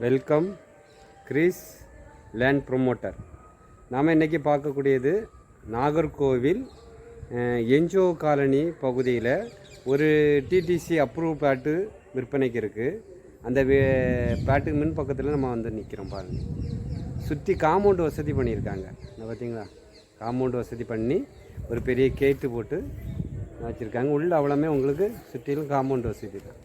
Welcome Greece land promoter. நாம் இன்றைக்கி பார்க்கக்கூடியது நாகர்கோவில் என்ஜிஓ என்ஜோ காலனி பகுதியில் ஒரு டிடிசி அப்ரூவ் பேட்டு விற்பனைக்கு இருக்குது அந்த வே- மின் முன் பக்கத்தில் நம்ம வந்து நிற்கிறோம் பாருங்கள் சுற்றி காம்பவுண்ட் வசதி பண்ணியிருக்காங்க. என்ன பார்த்தீங்களா காம்பவுண்ட் வசதி பண்ணி ஒரு பெரிய கேட்டு போட்டு வச்சுருக்காங்க. உள்ள அவ்வளோமே உங்களுக்கு சுற்றிலும் காம்பவுண்ட் வசதி தான்.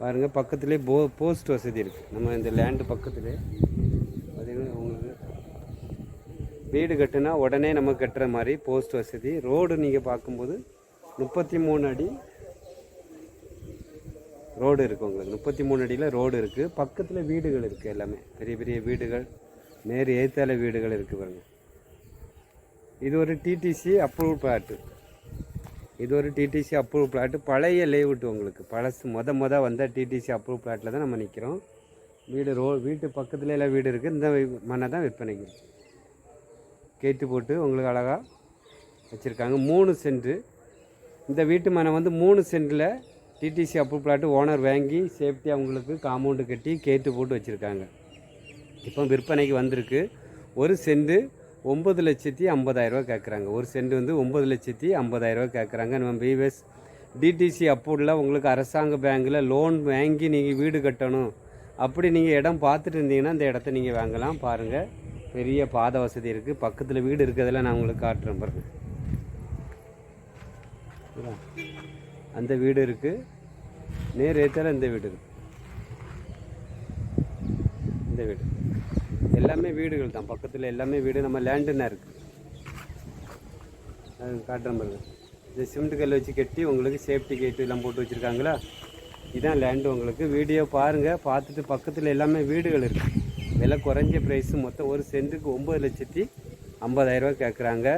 பாருங்கள் பக்கத்துலேயே போ போஸ்ட் வசதி இருக்குது நம்ம இந்த லேண்டு பக்கத்துலேயே பார்த்திங்கன்னா உங்களுக்கு வீடு கட்டுனா உடனே நம்ம கட்டுற மாதிரி போஸ்ட் வசதி. ரோடு நீங்கள் பார்க்கும்போது முப்பத்தி மூணு அடி ரோடு இருக்குது உங்களுக்கு. முப்பத்தி மூணு அடியில் ரோடு இருக்குது பக்கத்தில் வீடுகள் இருக்குது எல்லாமே. பெரிய பெரிய வீடுகள் நேர் ஏத்தால வீடுகள் இருக்குது பாருங்கள் இது ஒரு டிடிசி அப்ரூவ் பார்ட்டு இது ஒரு டிடிசி அப்ரூவ் பிளாட்டு பழைய லேவுட்டு உங்களுக்கு. பழசு மொத மொத வந்த டிடிசி அப்ரூவ் பிளாட்டில் தான் நம்ம நிற்கிறோம் வீடு ரோ வீட்டு பக்கத்துல எல்லாம் வீடு இருக்குது இந்த மண்ணை தான் விற்பனைக்கு கேட்டு போட்டு உங்களுக்கு அழகாக வச்சுருக்காங்க. மூணு சென்ட்டு இந்த வீட்டு மனை வந்து மூணு சென்ட்டில் டிடிசி அப்ரூவ் பிளாட்டு ஓனர் வாங்கி சேஃப்டியாக அவங்களுக்கு காம்பவுண்டு கட்டி கேட்டு போட்டு வச்சுருக்காங்க. இப்போ விற்பனைக்கு வந்திருக்கு. ஒரு சென்ட்டு ஒம்பது லட்சத்தி ஐம்பதாயிரரூவா கேட்குறாங்க ஒரு சென்ட் வந்து ஒம்பது லட்சத்தி ஐம்பதாயிரரூவா கேட்குறாங்க நம்ம பிஎஸ் டிடிசி அப்போடில் உங்களுக்கு அரசாங்க பேங்க்கில் லோன் வாங்கி நீங்கள் வீடு கட்டணும். அப்படி நீங்கள் இடம் பார்த்துட்டு இருந்தீங்கன்னா இந்த இடத்த நீங்கள் வாங்கலாம். பாருங்கள் பெரிய பாதை வசதி இருக்குது பக்கத்தில் வீடு இருக்கிறதெல்லாம் நான் உங்களுக்கு காட்டுறேன் பாருங்க. அந்த வீடு இருக்குது நேர் இந்த வீடு இருக்குது இந்த வீடு. எல்லாமே வீடுகள் தான். பக்கத்தில் எல்லாமே வீடு நம்ம லேண்டுன்னா இருக்குது அது காட்டுறேன் பாருங்க இந்த சிமெண்ட் கல் வச்சு கட்டி உங்களுக்கு சேஃப்டி கேட்டு எல்லாம் போட்டு வச்சுருக்காங்களா? இதுதான் லேண்டு உங்களுக்கு. வீடியோ பாருங்கள் பார்த்துட்டு பக்கத்தில் எல்லாமே வீடுகள் இருக்குது விலை குறைஞ்ச ப்ரைஸு மொத்தம் ஒரு சென்ட்டுக்கு ஒம்பது லட்சத்தி ஐம்பதாயிரரூவா கேட்குறாங்க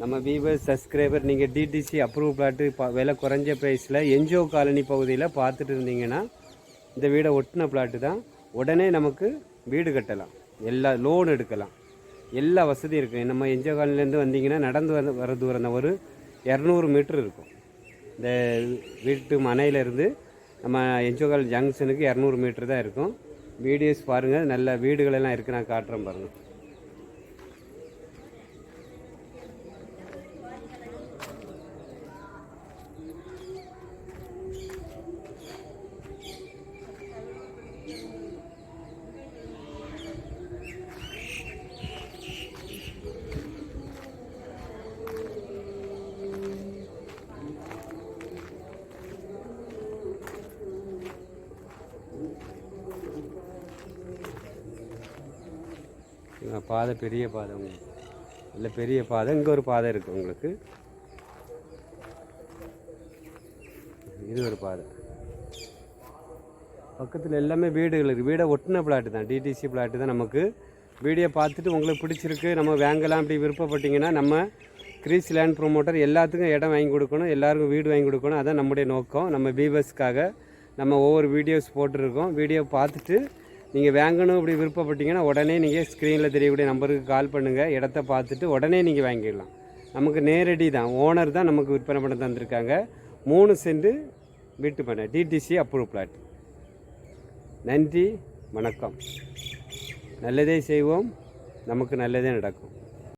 நம்ம வீவர் சப்ஸ்கிரைபர் நீங்கள் டிடிசி அப்ரூவ் பிளாட்டு ப விலை குறைஞ்ச ப்ரைஸில் என்ஜிஓ காலனி பகுதியில் பார்த்துட்டு இருந்தீங்கன்னா இந்த வீடை ஒட்டின பிளாட்டு தான். உடனே நமக்கு வீடு கட்டலாம். எல்லா லோன் எடுக்கலாம். எல்லா வசதியும் இருக்குது நம்ம என்ஜிஓ வந்தீங்கன்னா நடந்து வர வர தூரம் தான் ஒரு இரநூறு மீட்ரு இருக்கும். இந்த வீட்டு மனையிலேருந்து நம்ம என்ஜிஓ ஜங்ஷனுக்கு இரநூறு மீட்ரு தான் இருக்கும். வீடியோஸ் பாருங்கள் நல்ல வீடுகளெல்லாம் இருக்குது நான் காட்டுறேன் பாருங்கள் பாதை பெரிய பாதை உங்களுக்கு இல்லை பெரிய பாதை. இங்கே ஒரு பாதை இருக்குது உங்களுக்கு. இது ஒரு பாதை. பக்கத்தில் எல்லாமே வீடுகள் இருக்குது வீடை ஒட்டின பிளாட்டு தான். டிடிசி பிளாட்டு தான் நமக்கு. வீடியோ பார்த்துட்டு உங்களுக்கு பிடிச்சிருக்கு. நம்ம வாங்கலாம் அப்படி விருப்பப்பட்டீங்கன்னா நம்ம கிரீஸ் லேண்ட் ப்ரொமோட்டர் எல்லாத்துக்கும் இடம் வாங்கி கொடுக்கணும். எல்லாருக்கும் வீடு வாங்கி கொடுக்கணும். அதான் நம்முடைய நோக்கம். நம்ம பீபஸ்க்காக நம்ம ஒவ்வொரு வீடியோஸ் போட்டிருக்கோம். வீடியோ பார்த்துட்டு நீங்கள் வாங்கணும் அப்படி விருப்பப்பட்டீங்கன்னா உடனே நீங்கள் ஸ்க்ரீனில் தெரியக்கூடிய நம்பருக்கு கால் பண்ணுங்கள் இடத்த பார்த்துட்டு உடனே நீங்கள் வாங்கிடலாம். நமக்கு நேரடி தான். ஓனர் தான் நமக்கு விற்பனை பண்ண தந்திருக்காங்க. மூணு சென்ட் வீட்டு பண்ண. டிடிசி அப்ரூவ் பிளாட் நன்றி. வணக்கம். நல்லதே செய்வோம். நமக்கு நல்லதே நடக்கும்.